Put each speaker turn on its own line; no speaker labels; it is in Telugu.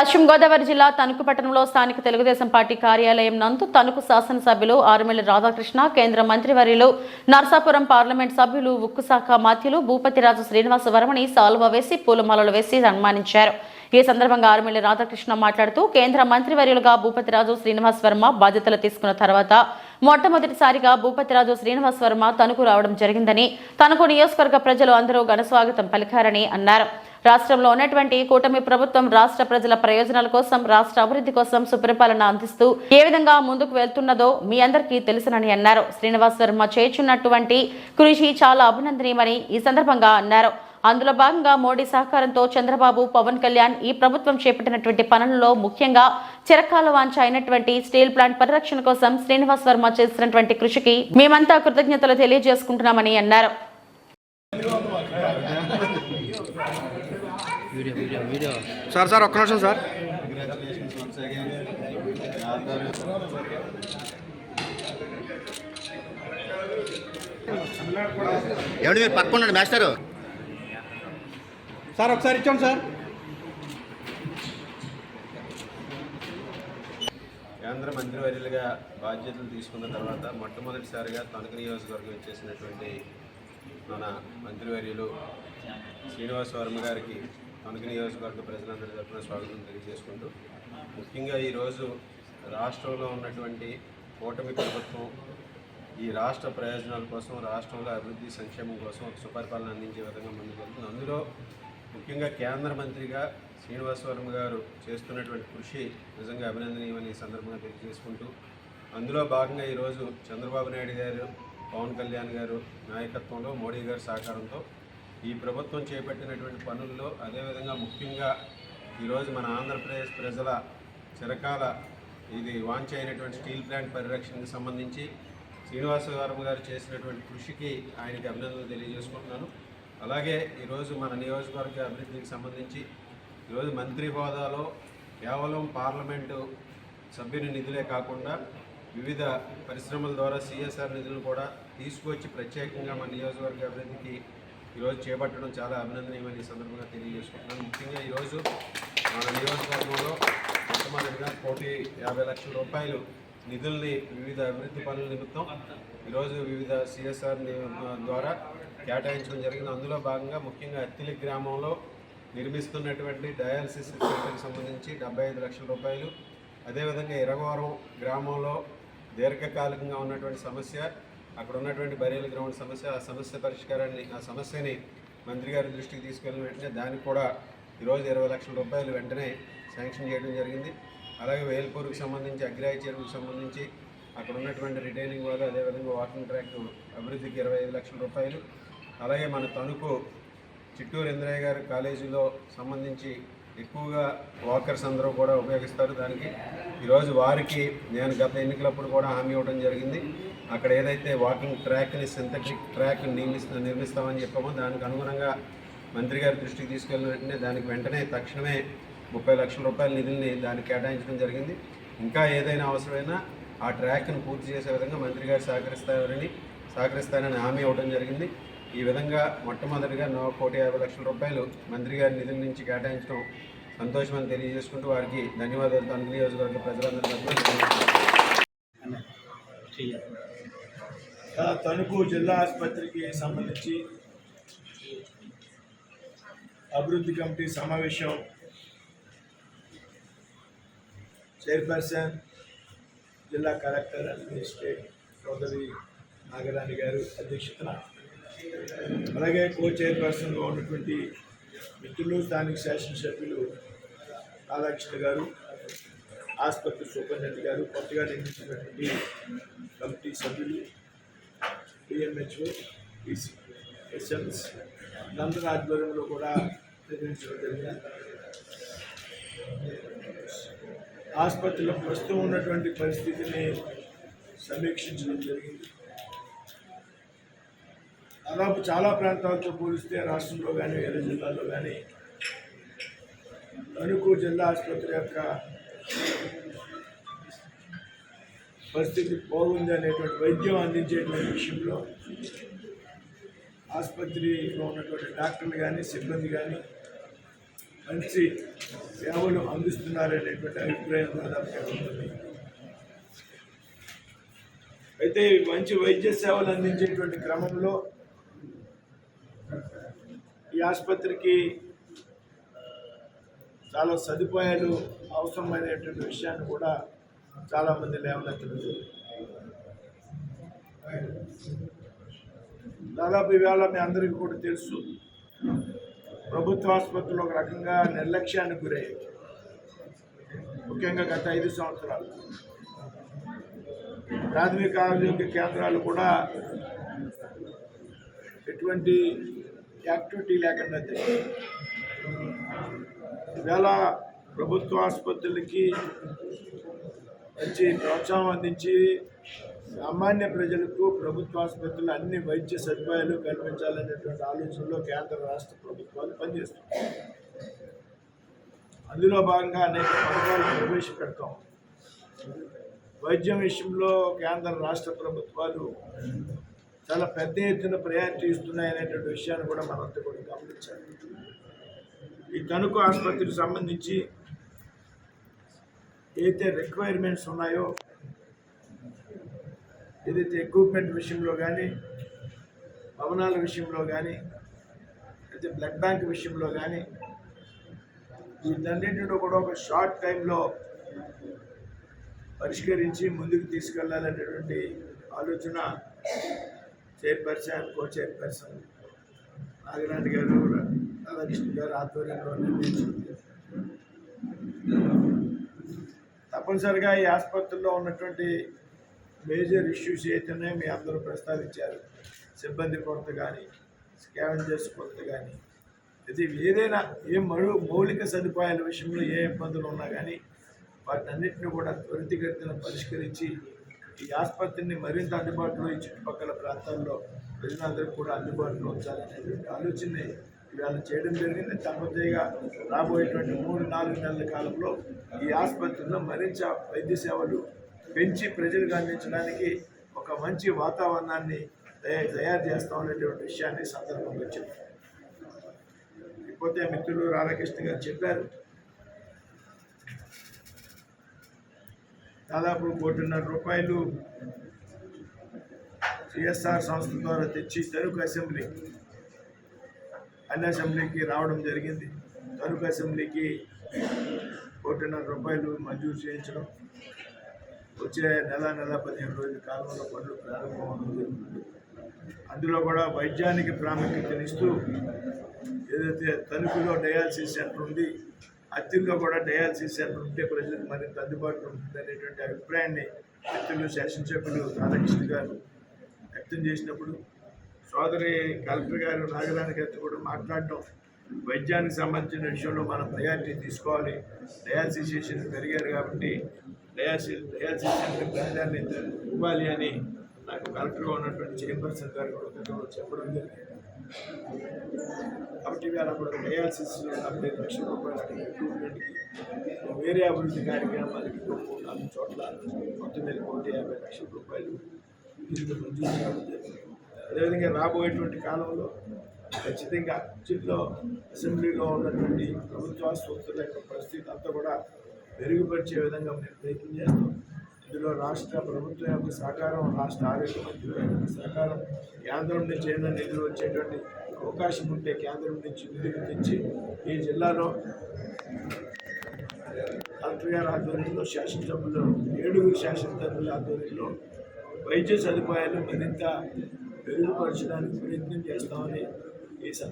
పశ్చిమ గోదావరి జిల్లా తణుకు పట్టణంలో స్థానిక తెలుగుదేశం పార్టీ కార్యాలయం నందు తణుకు శాసనసభ్యులు ఆరుమిల్లి రాధాకృష్ణ కేంద్ర మంత్రివర్యులు నర్సాపురం పార్లమెంట్ సభ్యులు ఉక్కు శాఖ మాత్యులు భూపతిరాజు శ్రీనివాస వర్మని సాల్వ వేసి పూలమాలలు వేసి సన్మానించారు. ఈ సందర్భంగా ఆరుమిల్లి రాధాకృష్ణ మాట్లాడుతూ కేంద్ర మంత్రివర్యులుగా భూపతిరాజు శ్రీనివాస్ వర్మ బాధ్యతలు తీసుకున్న తర్వాత మొట్టమొదటిసారిగా భూపతిరాజు శ్రీనివాస్ వర్మ తణుకు రావడం జరిగిందని తనకు నియోజకవర్గ ప్రజలు అందరూ ఘనస్వాగతం పలికారని అన్నారు. రాష్ట్రంలో ఉన్నటువంటి కూటమి ప్రభుత్వం రాష్ట్ర ప్రజల ప్రయోజనాల కోసం రాష్ట్ర అభివృద్ధి కోసం సుపరిపాలన అందిస్తూ ఏ విధంగా ముందుకు వెళ్తున్నదో మీ అందరికీ తెలుసునని అన్నారు. శ్రీనివాస్ వర్మ చేర్చున్నటువంటి కృషి చాలా అభినందనీయమని ఈ సందర్భంగా అన్నారు. అందులో భాగంగా మోడీ సహకారంతో చంద్రబాబు పవన్ కళ్యాణ్ ఈ ప్రభుత్వం చేపట్టినటువంటి పనులలో ముఖ్యంగా చిరకాల వాంఛ అయినటువంటి స్టీల్ ప్లాంట్ పరిరక్షణ కోసం శ్రీనివాస్ వర్మ చేసినటువంటి కృషికి మేమంతా కృతజ్ఞతలు తెలియజేసుకుంటున్నామని అన్నారు.
సార్ సార్ ఒక్క నిమిషం సార్.
ఏమండి మీరు పక్కన ఉండండి మాస్టరు.
సార్ ఒకసారి ఇచ్చాం సార్.
కేంద్ర మంత్రివర్యులుగా బాధ్యతలు తీసుకున్న తర్వాత మొట్టమొదటిసారిగా తణుకు నియోజకవర్గం ఇచ్చేసినటువంటి మన మంత్రివర్యులు శ్రీనివాస్ వర్మ గారికి తణుకు నియోజకవర్గ ప్రజలందరి తరఫున స్వాగతం తెలియజేసుకుంటూ ముఖ్యంగా ఈరోజు రాష్ట్రంలో ఉన్నటువంటి కూటమి ప్రభుత్వం ఈ రాష్ట్ర ప్రయోజనాల కోసం రాష్ట్రంలో అభివృద్ధి సంక్షేమం కోసం ఒక సుపరిపాలన అందించే విధంగా ముందుకు వెళ్తుంది. అందులో ముఖ్యంగా కేంద్ర మంత్రిగా శ్రీనివాసవరం గారు చేస్తున్నటువంటి కృషి నిజంగా అభినందనీయమని ఈ సందర్భంగా తెలియజేసుకుంటూ అందులో భాగంగా ఈరోజు చంద్రబాబు నాయుడు గారు పవన్ కళ్యాణ్ గారు నాయకత్వంలో మోడీ గారి సహకారంతో ఈ ప్రభుత్వం చేపట్టినటువంటి పనుల్లో అదేవిధంగా ముఖ్యంగా ఈరోజు మన ఆంధ్రప్రదేశ్ ప్రజల చిరకాల ఇది వాంఛ అయినటువంటి స్టీల్ ప్లాంట్ పరిరక్షణకు సంబంధించి శ్రీనివాసవరం గారు చేసినటువంటి కృషికి ఆయనకి అభినందనలు తెలియజేసుకుంటున్నాను. అలాగే ఈరోజు మన నియోజకవర్గ అభివృద్ధికి సంబంధించి ఈరోజు మంత్రి హోదాలో కేవలం పార్లమెంటు సభ్యుని నిధులే కాకుండా వివిధ పరిశ్రమల ద్వారా సిఎస్ఆర్ నిధులు కూడా తీసుకొచ్చి ప్రత్యేకంగా మన నియోజకవర్గ అభివృద్ధికి ఈరోజు చేపట్టడం చాలా అభినందనీయమని ఈ సందర్భంగా తెలియజేసుకుంటున్నాను. ముఖ్యంగా ఈరోజు మన నియోజకవర్గంలో మొట్టమొదటిగా కోటి యాభై లక్షల రూపాయలు నిధుల్ని వివిధ అభివృద్ధి పనుల నిమిత్తం ఈరోజు వివిధ సిఎస్ఆర్ ద్వారా కేటాయించడం జరిగింది. అందులో భాగంగా ముఖ్యంగా అత్తిలి గ్రామంలో నిర్మిస్తున్నటువంటి డయాలసిస్ సెంటర్కి సంబంధించి డెబ్బై ఐదు లక్షల రూపాయలు. అదేవిధంగా ఇరగవరం గ్రామంలో దీర్ఘకాలికంగా ఉన్నటువంటి సమస్య అక్కడ ఉన్నటువంటి బరేల గ్రౌండ్ సమస్య ఆ సమస్య పరిష్కారాన్ని ఆ సమస్యని మంత్రి గారి దృష్టికి తీసుకెళ్ళిన వెంటనే దానికి కూడా ఈరోజు ఇరవై లక్షల రూపాయలు వెంటనే శాంక్షన్ చేయడం జరిగింది. అలాగే వేల్పూర్కి సంబంధించి అగ్రాయి చెరువుకి సంబంధించి అక్కడ ఉన్నటువంటి రిటైనింగ్ వాళ్ళు అదేవిధంగా వాకింగ్ ట్రాక్ అభివృద్ధికి ఇరవై ఐదు లక్షల రూపాయలు. అలాగే మన తణుకు చిట్టూరు ఇంద్రయ్య గారి కాలేజీలో సంబంధించి ఎక్కువగా వాకర్స్ అందరూ కూడా ఉపయోగిస్తారు. దానికి ఈరోజు వారికి నేను గత ఎన్నికలప్పుడు కూడా హామీ ఇవ్వడం జరిగింది. అక్కడ ఏదైతే వాకింగ్ ట్రాక్ని సింథటిక్ ట్రాక్ నిర్మిస్తా నిర్మిస్తామని చెప్పామో దానికి అనుగుణంగా మంత్రి గారి దృష్టికి తీసుకెళ్ళిన వెంటనే దానికి వెంటనే తక్షణమే ముప్పై లక్షల రూపాయల నిధుల్ని దానికి కేటాయించడం జరిగింది. ఇంకా ఏదైనా అవసరమైనా ఆ ట్రాక్ను పూర్తి చేసే విధంగా మంత్రి గారు సహకరిస్తారని సహకరిస్తారని హామీ ఇవ్వడం జరిగింది. ఈ విధంగా మొట్టమొదటిగా నో కోటి యాభై లక్షల రూపాయలు మంత్రి గారి నిధుల నుంచి కేటాయించడం సంతోషం అని తెలియజేసుకుంటూ వారికి ధన్యవాదాలు తన నియోజకవర్గ ప్రజలందరి
తణుకు జిల్లా ఆసుపత్రికి సంబంధించి అభివృద్ధి కమిటీ సమావేశం చైర్పర్సన్ జిల్లా కలెక్టర్ అడ్మినిస్ట్రేట్ చౌదరి నాగరాణి గారు అధ్యక్షతన అలాగే కో చైర్పర్సన్గా ఉన్నటువంటి మిత్రులు స్థానిక శాసనసభ్యులు రాధాకృష్ణ గారు ఆసుపత్రి సూపరింటెండెంట్ గారు కొత్తగా నిర్మించినటువంటి కమిటీ సభ్యులు పిఎంహెచ్ఓ ఈసీ ఎస్ఎంస్ నందన ఆధ్వర్యంలో కూడా నిర్మించడం జరిగింది. ఆసుపత్రిలో ప్రస్తుతం ఉన్నటువంటి పరిస్థితిని సమీక్షించడం జరిగింది. దాదాపు చాలా ప్రాంతాలతో పోలిస్తే రాష్ట్రంలో కానీ వేరే జిల్లాల్లో కానీ తణుకు జిల్లా ఆసుపత్రి యొక్క పరిస్థితి బాగుంది అనేటువంటి వైద్యం అందించేటువంటి విషయంలో ఆసుపత్రిలో ఉన్నటువంటి డాక్టర్లు కానీ సిబ్బంది కానీ మంచి సేవలు అందిస్తున్నారనేటువంటి అభిప్రాయం దాదాపుగా ఉంటుంది. అయితే మంచి వైద్య సేవలు అందించేటువంటి క్రమంలో ఈ ఆసుపత్రికి చాలా సదుపాయాలు అవసరమైనటువంటి విషయాన్ని కూడా చాలామంది లేవనెత్తలేదు. దాదాపు ఇవాళ మీ అందరికీ కూడా తెలుసు ప్రభుత్వ ఆసుపత్రులు ఒక రకంగా నిర్లక్ష్యానికి గురయ్యాయి. ముఖ్యంగా గత ఐదు సంవత్సరాలు. ప్రాథమిక ఆరోగ్య కేంద్రాలు కూడా ఎటువంటి యాక్టివిటీ లేకుండా తిరిగాయి. ప్రభుత్వ ఆసుపత్రులకి మంచి ప్రోత్సాహం అందించి సామాన్య ప్రజలకు ప్రభుత్వ ఆసుపత్రులు అన్ని వైద్య సదుపాయాలు కల్పించాలనేటువంటి ఆలోచనలో కేంద్ర రాష్ట్ర ప్రభుత్వాలు పనిచేస్తున్నాయి అందులో భాగంగా అనేక పథకాలు ప్రవేశపెడతాం వైద్యం విషయంలో కేంద్ర రాష్ట్ర ప్రభుత్వాలు చాలా పెద్ద ఎత్తున ప్రయారిటీ ఇస్తున్నాయనేటువంటి విషయాన్ని కూడా మనంతా కూడా గమనించాలి. ఈ తణుకు ఆసుపత్రికి సంబంధించి ఏదైతే రిక్వైర్మెంట్స్ ఉన్నాయో ఏదైతే ఎక్విప్మెంట్ విషయంలో కానీ భవనాల విషయంలో కానీ అయితే బ్లడ్ బ్యాంక్ విషయంలో కానీ వీటన్నింటిలో కూడా ఒక షార్ట్ టైంలో పరిష్కరించి ముందుకు తీసుకెళ్ళాలనేటువంటి ఆలోచన చైర్పర్సన్ కో చైర్పర్సన్ నాగరాణి గారు రాధాకృష్ణ గారు ఆధ్వర్యంలో తప్పనిసరిగా ఈ ఆసుపత్రిలో ఉన్నటువంటి మేజర్ ఇష్యూస్ అయితేనే మీ అందరూ ప్రస్తావించారు. సిబ్బంది కొరత కానీ స్కావెంజర్స్ కొరత కానీ ఇది ఏదైనా ఏ మరు మౌలిక సదుపాయాల విషయంలో ఏ ఇబ్బందులు ఉన్నా కానీ వాటన్నిటిని కూడా త్వరితగతిన పరిష్కరించి ఈ ఆసుపత్రిని మరింత అందుబాటులో ఈ చుట్టుపక్కల ప్రాంతాల్లో ప్రజలందరికీ కూడా అందుబాటులో ఉంచాలనేటువంటి ఆలోచనని ఇవాళ చేయడం జరిగింది. తప్పనిసరిగా రాబోయేటువంటి మూడు నాలుగు నెలల కాలంలో ఈ ఆసుపత్రిలో మరింత వైద్య సేవలు పెంచి ప్రజలకు అందించడానికి ఒక మంచి వాతావరణాన్ని తయారు తయారు చేస్తామనేటువంటి విషయాన్ని సందర్భంగా చెప్పారు ఇకపోతే మిత్రులు రాధాకృష్ణ గారు చెప్పారు. దాదాపు కోటిన్నర రూపాయలు సిఎస్ఆర్ సంస్థ ద్వారా తెచ్చి తరుకు అసెంబ్లీ అన్ని అసెంబ్లీకి రావడం జరిగింది. తరుకు అసెంబ్లీకి కోటిన్నర రూపాయలు మంజూరు చేయించడం వచ్చే నెల నెల పదిహేను రోజుల కాలంలో పనులు ప్రారంభం జరుగుతుంది. అందులో కూడా వైద్యానికి ప్రాముఖ్యతనిస్తూ ఏదైతే తణుకులో డయాలసిస్ సెంటర్ ఉంది అత్తిల్లో కూడా డయాలసిస్ సెంటర్ ఉంటే ప్రజలకు మరింత అందుబాటులో ఉంటుంది అనేటువంటి అభిప్రాయాన్ని అత్యులు శాసనసభ్యులు రాధాకృష్ణ గారు వ్యక్తం చేసినప్పుడు సోదరి కలెక్టర్ గారు నాగరాణి గారితో కూడా మాట్లాడటం వైద్యానికి సంబంధించిన విషయంలో మనం ప్రయారిటీ తీసుకోవాలి. డయాలసిస్ చేసిన పెరిగారు కాబట్టి డయాలసిస్ డయాలసిస్ సెంటర్ ప్రాధాన్యత ఇవ్వాలి అని నాకు కలెక్టర్గా ఉన్నటువంటి చైర్పర్సన్ గారు కూడా చెప్పడం జరిగింది. కాబట్టి ఇవాళ కూడా డయాలసిస్ డెబ్బై లక్షల రూపాయల రిక్రూట్మెంట్కి వేరే అభివృద్ధి కార్యక్రమాలకి నాలుగు చోట్ల మొత్తం మీద కోటి యాభై లక్షల రూపాయలు మంజూరు కావడం జరిగింది. అదేవిధంగా రాబోయేటువంటి కాలంలో ఖచ్చితంగా జిల్లో అసెంబ్లీలో ఉన్నటువంటి ప్రభుత్వ ఆసుపత్రుల యొక్క పరిస్థితి అంతా కూడా మెరుగుపరిచే విధంగా మేము ప్రయత్నం చేస్తాం. ఇందులో రాష్ట్ర ప్రభుత్వం యొక్క సహకారం రాష్ట్ర ఆరోగ్య మంత్రుల యొక్క సహకారం కేంద్రం నుంచి ఏదైనా నిధులు వచ్చేటువంటి అవకాశం ఉంటే కేంద్రం నుంచి నిధులు తెచ్చి ఈ జిల్లాలో కలెక్టర్ గారి ఆధ్వర్యంలో శాసనసభ్యులు ఏడుగురు శాసనసభ్యుల ఆధ్వర్యంలో వైద్య సదుపాయాలు మరింత మెరుగుపరచడానికి ప్రయత్నం చేస్తామని ఈ సందర్భంగా